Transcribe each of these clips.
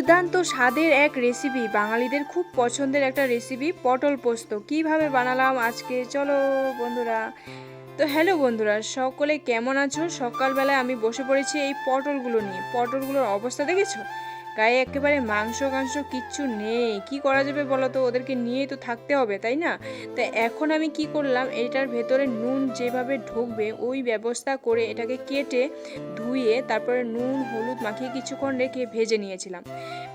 দুর্দান্ত স্বাদের এক রেসিপি বাঙালিদের খুব পছন্দের একটা রেসিপি পটল পোস্ত। কীভাবে বানালাম আজকে? চলো বন্ধুরা। তো হ্যালো বন্ধুরা, সকলে কেমন আছো? সকালবেলায় আমি বসে পড়েছি এই পটলগুলো নিয়ে। পটলগুলোর অবস্থা দেখেছ? গায়ে একেবারে মাংস কাংস কিচ্ছু নেই। কি করা যাবে বলো তো? ওদেরকে নিয়েই তো থাকতে হবে, তাই না? তো এখন আমি কি করলাম? এটার ভেতরে নুন যেভাবে ঢুকবে, ওই ব্যবস্থা করে এটাকে কেটে ধুয়ে তারপরে নুন, হলুদ মাখিয়ে কিছুক্ষণ রেখে ভেজে নিয়েছিলাম।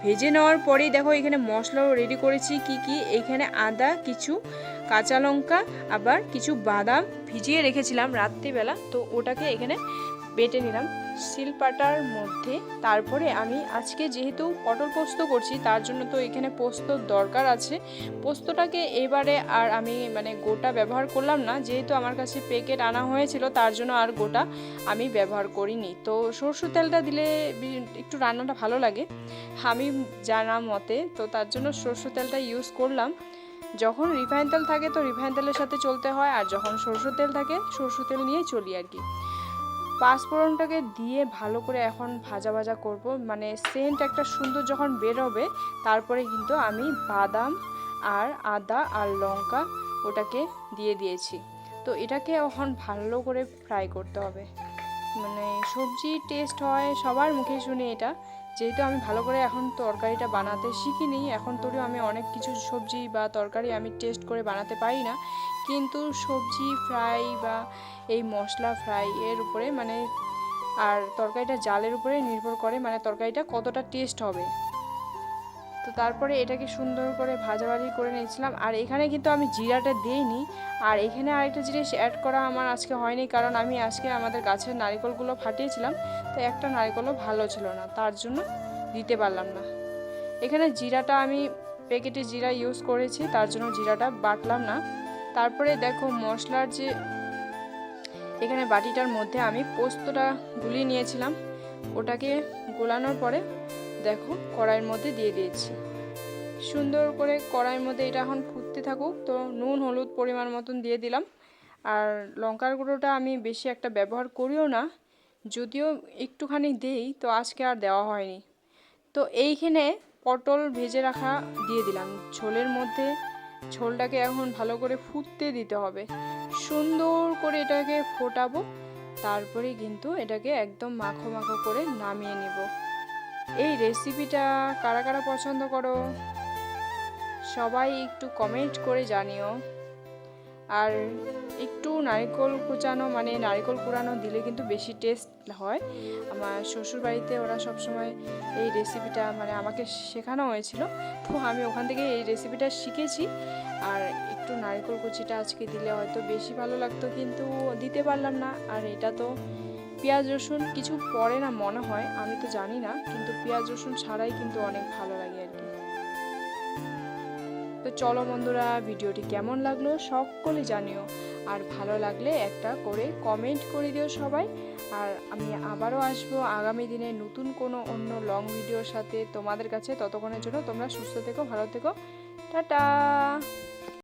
ভেজে নেওয়ার পরেই দেখো এখানে মশলাও রেডি করেছি, কি কি? এখানে আদা, কিছু কাঁচা লঙ্কা, আবার কিছু বাদাম ভিজিয়ে রেখেছিলাম রাত্রিবেলা। তো ওটাকে এখানে বেটে নিলাম। শিলপাটার মধ্যে। তারপরে আমি আজকে যেহেতু পটল পোস্ত করছি, তার জন্য তো এখানে পোস্তর দরকার আছে। পোস্তটাকে এবারে আর আমি মানে গোটা ব্যবহার করলাম না। যেহেতু আমার কাছে প্যাকেট আনা হয়েছিল, তার জন্য আর গোটা আমি ব্যবহার করিনি। তো সরষের তেলটা দিলে একটু রান্নাটা ভালো লাগে। আমি জানা মতে তো তার জন্য সরষের তেলটা ইউজ করলাম। যখন রিফাইন তেল থাকে তো রিফাইন তেলের সাথে চলতে হয়, আর যখন সরষের তেল থাকে, সরষের তেল নিয়েই চলি আর কি। পাঁচফোড়নটাকে দিয়ে ভালো করে এখন ভাজা ভাজা করব। মানে সেন্ট একটা সুন্দর যখন বেরোবে, তারপরে কিন্তু আমি বাদাম আর আদা আর লঙ্কা ওটাকে দিয়ে দিয়েছি। তো এটাকে এখন ভালো করে ফ্রাই করতে হবে। মানে সবজি টেস্ট হয়, সবার মুখে শুনে এটা। যেহেতু আমি ভালো করে এখন তরকারিটা বানাতে শিখিনি, এখন তোরও আমি অনেক কিছু সবজি বা তরকারি আমি টেস্ট করে বানাতে পারি না। কিন্তু সবজি ফ্রাই বা এই মশলা ফ্রাই এর উপরে মানে আর তরকারিটা জালের উপরে নির্ভর করে মানে তরকারিটা কতটা টেস্ট হবে। তো তারপরে এটাকে সুন্দর করে ভাজাভাজি করে নিয়েছিলাম। আর এখানে কিন্তু আমি জিরাটা দিইনি। আর এখানে আরেকটা জিনিস অ্যাড করা আমার আজকে হয়নি কারণ আমি আজকে আমাদের গাছের নারিকলগুলো ফাটিয়েছিলাম। তো একটা নারিকেলও ভালো ছিল না, তার জন্য দিতে পারলাম না। এখানে জিরাটা আমি প্যাকেটে জিরা ইউজ করেছি, তার জন্য জিরাটা বাটলাম না। তারপরে দেখো মশলার যে এখানে বাটিটার মধ্যে আমি পোস্তটা গুলিয়ে নিয়েছিলাম। ওটাকে গোলানোর পরে দেখো কড়াইয়ের মধ্যে দিয়ে দিয়েছি। সুন্দর করে কড়াইয়ের মধ্যে এটা এখন ফুটতে থাকুক, তো নুন, হলুদ পরিমাণ মতন দিয়ে দিলাম। আর লঙ্কার গুঁড়োটা আমি বেশি একটা ব্যবহার করিও না, যদিও একটুখানি দেই, তো আজকে আর দেওয়া হয়নি। তো এইখানে পটল ভেজে রাখা দিয়ে দিলাম। ঝোলের মধ্যে ঝোলটাকে এখন ভালো করে ফুটতে দিতে হবে। সুন্দর করে এটাকে ফোটাবো, তারপরে কিন্তু এটাকে একদম মাখো মাখো করে নামিয়ে নেব। এই রেসিপিটা কারা কারা পছন্দ করো? সবাই একটু কমেন্ট করে জানিও। আর একটু নারকেল কুচানো মানে নারকেল কুড়ানো দিলে কিন্তু বেশি টেস্ট হয়। আমার শ্বশুর বাড়িতে ওরা সবসময় এই রেসিপিটা মানে আমাকে শেখানো হয়েছিল। তো আমি ওখান থেকে এই রেসিপিটা শিখেছি। আর একটু নারকেল কুচিটা আজকে দিলে হয়তো বেশি ভালো লাগতো, কিন্তু দিতে পারলাম না। আর এটা তো পেঁয়াজ, রসুন কিছু পড়ে না মনে হয়, আমি তো জানি না, কিন্তু পেঁয়াজ, রসুন ছাড়াই কিন্তু অনেক ভালো লাগে আর কি। তো চলো বন্ধুরা, ভিডিওটি কেমন লাগল সকলে জানিও। আর ভালো লাগলে একটা করে কমেন্ট করে দিও সবাই। আর আমি আবারও আসব আগামী দিনে নতুন কোনো অন্য লং ভিডিওর সাথে। তোমাদের কাছে ততক্ষণের জন্য তোমরা সুস্থ থেকো, ভালো থেকো। টাটা!